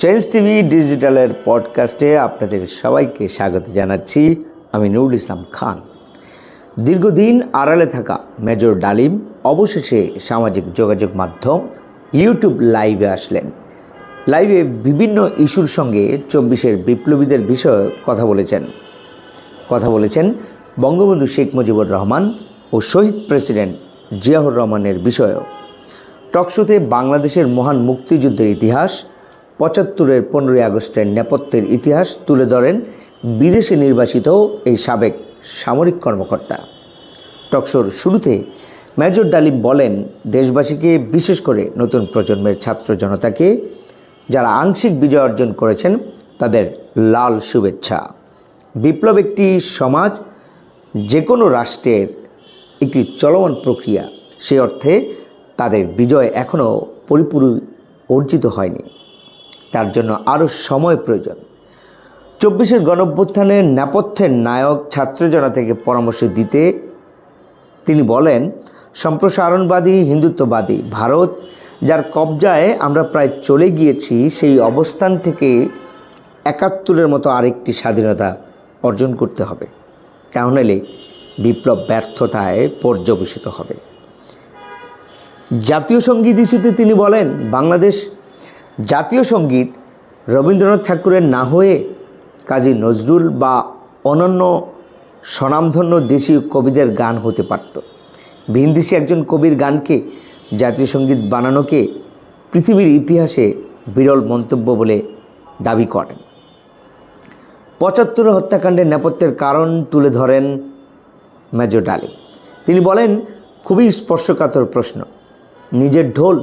Change TV ডিজিটালের পডকাস্টে আপনাদের সবাইকে স্বাগত জানাচ্ছি। আমি নুরুল ইসলাম খান। দীর্ঘদিন আড়ালে থাকা মেজর ডালিম অবশেষে সামাজিক যোগাযোগ মাধ্যম ইউটিউব লাইভে আসলেন। লাইভে বিভিন্ন ইস্যুর সঙ্গে চব্বিশের বিপ্লবীদের বিষয়ে কথা বলেছেন। কথা বলেছেন বঙ্গবন্ধু শেখ মুজিবুর রহমান ও শহীদ প্রেসিডেন্ট জিয়াউর রহমানের বিষয়েও। টকশোতে বাংলাদেশের মহান মুক্তিযুদ্ধের ইতিহাস পঁচাত্তরের পনেরোই আগস্টের নেপথ্যের ইতিহাস তুলে ধরেন বিদেশে নির্বাসিত এই সাবেক সামরিক কর্মকর্তা। টকশোর শুরুতে মেজর ডালিম বলেন, দেশবাসীকে বিশেষ করে নতুন প্রজন্মের ছাত্র জনতাকে, যারা আংশিক বিজয় অর্জন করেছেন, তাদের লাল শুভেচ্ছা। বিপ্লব একটি সমাজ যে কোনো রাষ্ট্রের একটি চলমান প্রক্রিয়া। সে অর্থে তাদের বিজয় এখনও পুরোপুরি অর্জিত হয়নি। তার জন্য আরও সময় প্রয়োজন। চব্বিশের গণঅভ্যুত্থানের নেপথ্যের নায়ক ছাত্রজনা থেকে পরামর্শ দিতে তিনি বলেন, সম্প্রসারণবাদী, হিন্দুত্ববাদী ভারত, যার কবজায় আমরা প্রায় চলে গিয়েছি, সেই অবস্থান থেকে একাত্তরের মতো আরেকটি স্বাধীনতা অর্জন করতে হবে। তাহলে বিপ্লব ব্যর্থতায় পর্যবেসিত হবে। জাতীয় সংগীত ইস্যুতে তিনি বলেন, বাংলাদেশ জাতীয় সংগীত রবীন্দ্রনাথ ঠাকুরের না হয়ে কাজী নজরুল বা অনন্য স্বনামধন্য দেশীয় কবিদের গান হতে পারত। ভিনদেশি একজন কবির গানকে জাতীয় সংগীত বানানোকে পৃথিবীর ইতিহাসে বিরল মন্তব্য বলে দাবি করেন। পঁচাত্তর হত্যাকাণ্ডের নেপথ্যের কারণ তুলে ধরেন মেজর ডালিম তিনি বলেন, খুবই স্পর্শকাতর প্রশ্ন। নিজের ঢোল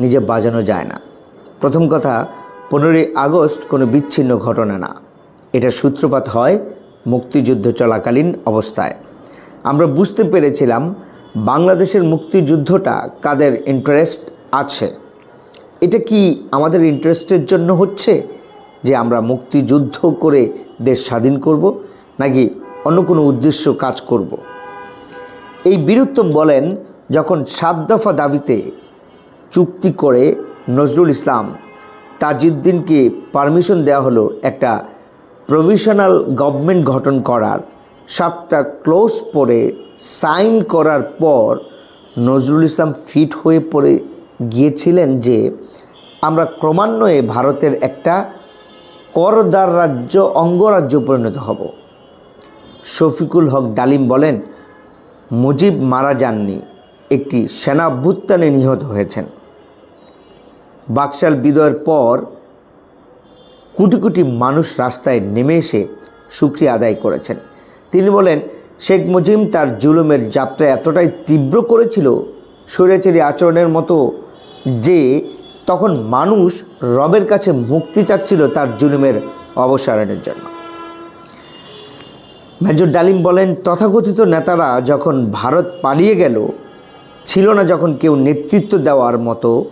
নিজে বাজানো যায় না। প্রথম কথা, পনেরোই আগস্ট কোনো বিচ্ছিন্ন ঘটনা না। এটা সূত্রপাত হয় মুক্তিযুদ্ধ চলাকালীন অবস্থায়। আমরা বুঝতে পেরেছিলাম বাংলাদেশের মুক্তিযুদ্ধটা কাদের ইন্টারেস্ট আছে। এটা কি আমাদের ইন্টারেস্টের জন্য হচ্ছে যে আমরা মুক্তিযুদ্ধ করে দেশ স্বাধীন করব, নাকি অন্য কোনো উদ্দেশ্য কাজ করব? এই বীরুত্তম বলেন, যখন সাত দফা দাবিতে চুক্তি করে নজরুল ইসলাম তাজউদ্দিনকে পারমিশন দেওয়া হলো একটা প্রভিশনাল গভর্নমেন্ট গঠন করার। সাতটা ক্লোজ পরে সাইন করার পর নজরুল ইসলাম ফিট হয়ে পড়ে গিয়েছিলেন যে আমরা ক্রমান্বয়ে ভারতের একটা করদার রাজ্য, অঙ্গরাজ্য পরিণত হব। শফিকুল হক ডালিম বলেন, মুজিব মারা যাননি, একটি সেনাভ্যুত্থানে নিহত হয়েছেন। বাকশাল বিদয়ের পর কোটি কোটি মানুষ রাস্তায় নেমে এসে সুক্রিয়া আদায় করেছেন। তিনি বলেন, শেখ মুজিব তার জুলুমের যাত্রা এতটাই তীব্র করেছিল, স্বৈরাচারী আচরণের মতো যে তখন মানুষ রবের কাছে মুক্তি চাচ্ছিল তার জুলুমের অবসারণের জন্য। মেজর ডালিম বলেন, তথাকথিত নেতারা যখন ভারত পালিয়ে গেল, ছিল না যখন কেউ নেতৃত্ব দেওয়ার মতো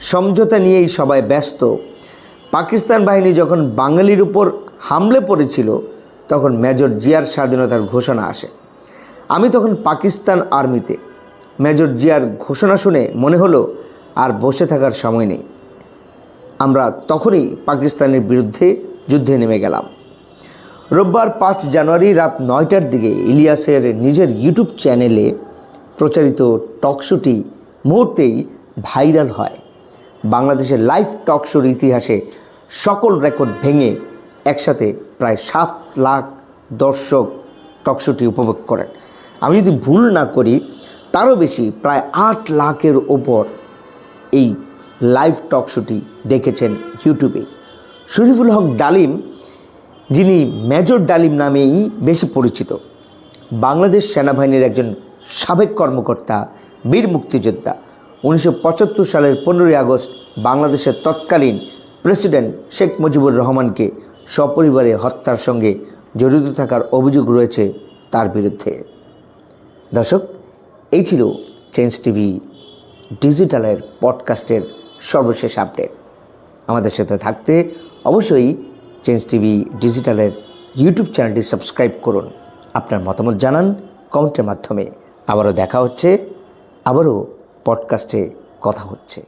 সমঝোতা নিয়েই সবাই ব্যস্ত। পাকিস্তান বাহিনী যখন বাঙালির উপর হামলে পড়েছিল, তখন মেজর জিয়ার স্বাধীনতার ঘোষণা আসে। আমি তখন পাকিস্তান আর্মিতে। মেজর জিয়ার ঘোষণা শুনে মনে হলো, আর বসে থাকার সময় নেই। আমরা তখনই পাকিস্তানের বিরুদ্ধে যুদ্ধে নেমে গেলাম। রোববার পাঁচ জানুয়ারি রাত নয়টার দিকে ইলিয়াসের নিজের ইউটিউব চ্যানেলে প্রচারিত টকশোটি মুহূর্তেই ভাইরাল হয়। বাংলাদেশের লাইভ টক শোর ইতিহাসে সকল রেকর্ড ভেঙে একসাথে প্রায় সাত লাখ দর্শক টকশোটি উপভোগ করেন। আমি যদি ভুল না করি, তারও বেশি প্রায় আট লাখের ওপর এই লাইভ টকশোটি দেখেছেন ইউটিউবে। শরীফুল হক ডালিম, যিনি মেজর ডালিম নামেই বেশি পরিচিত, বাংলাদেশ সেনাবাহিনীর একজন সাবেক কর্মকর্তা, বীর মুক্তিযোদ্ধা। উনিশশো পঁচাত্তর সালের পনেরোই আগস্ট বাংলাদেশের তৎকালীন প্রেসিডেন্ট শেখ মুজিবুর রহমানকে সপরিবারে হত্যার সঙ্গে জড়িত থাকার অভিযোগ রয়েছে তার বিরুদ্ধে। দর্শক, এই ছিল চেঞ্জ টিভি ডিজিটালের পডকাস্টের সর্বশেষ আপডেট। আমাদের সাথে থাকতে অবশ্যই চেঞ্জ টিভি ডিজিটালের ইউটিউব চ্যানেলটি সাবস্ক্রাইব করুন। আপনার মতামত জানান কমেন্টের মাধ্যমে। আবারও দেখা হচ্ছে। আবারও পডকাস্টে কথা হচ্ছে।